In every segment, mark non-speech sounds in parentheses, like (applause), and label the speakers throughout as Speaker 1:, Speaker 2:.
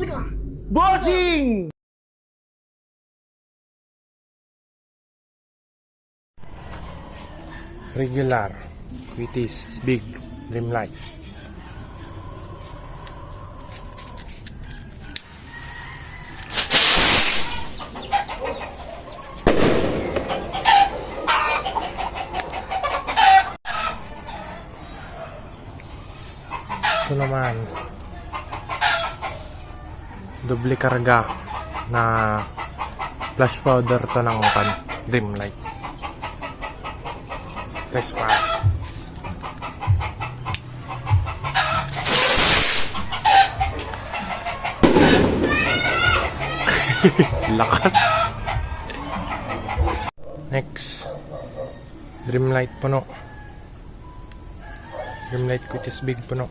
Speaker 1: Musika!
Speaker 2: Bossing! Regular, which is big, dreamlike. Ito naman, doble karga na flash powder to ng pan Dreamlight. Test pa. (laughs) Lakas. Next. Dreamlight puno. Dreamlight which is big puno.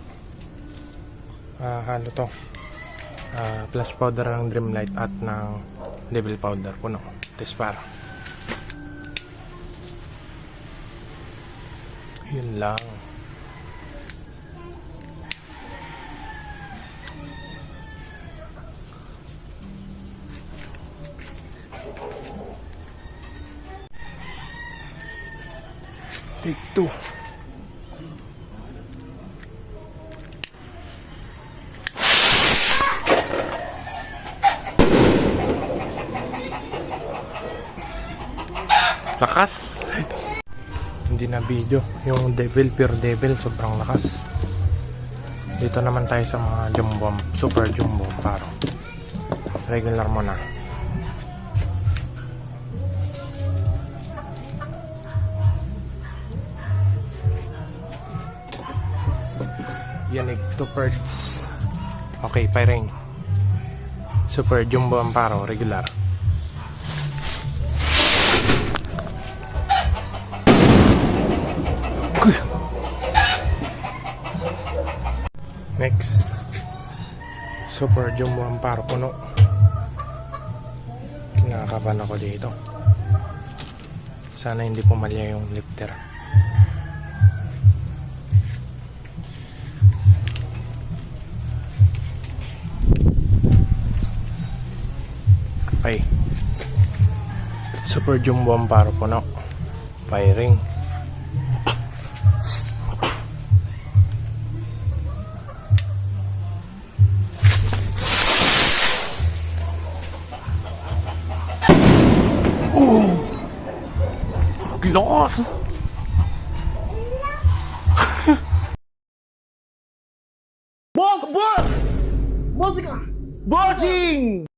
Speaker 2: Ah, halo to ah, flash powder ng Dreamlight at ng Devil powder puno. Tespar. Yun lang. Take two. Lakas. Hindi na video. Yung devil, pure devil, sobrang lakas. Dito naman tayo sa mga jumbo, super jumbo paro. Regular mo na. Yanig, two birds. Okay, firing. Super jumbo amparo, regular. Next. Super Jumbo Amparo puno. Kinakabahan ako dito. Sana hindi pumalya yung lifter. Okay. Super Jumbo Amparo puno. Firing. Lakas!
Speaker 1: Boss! Boss! Musika!
Speaker 2: Bossing!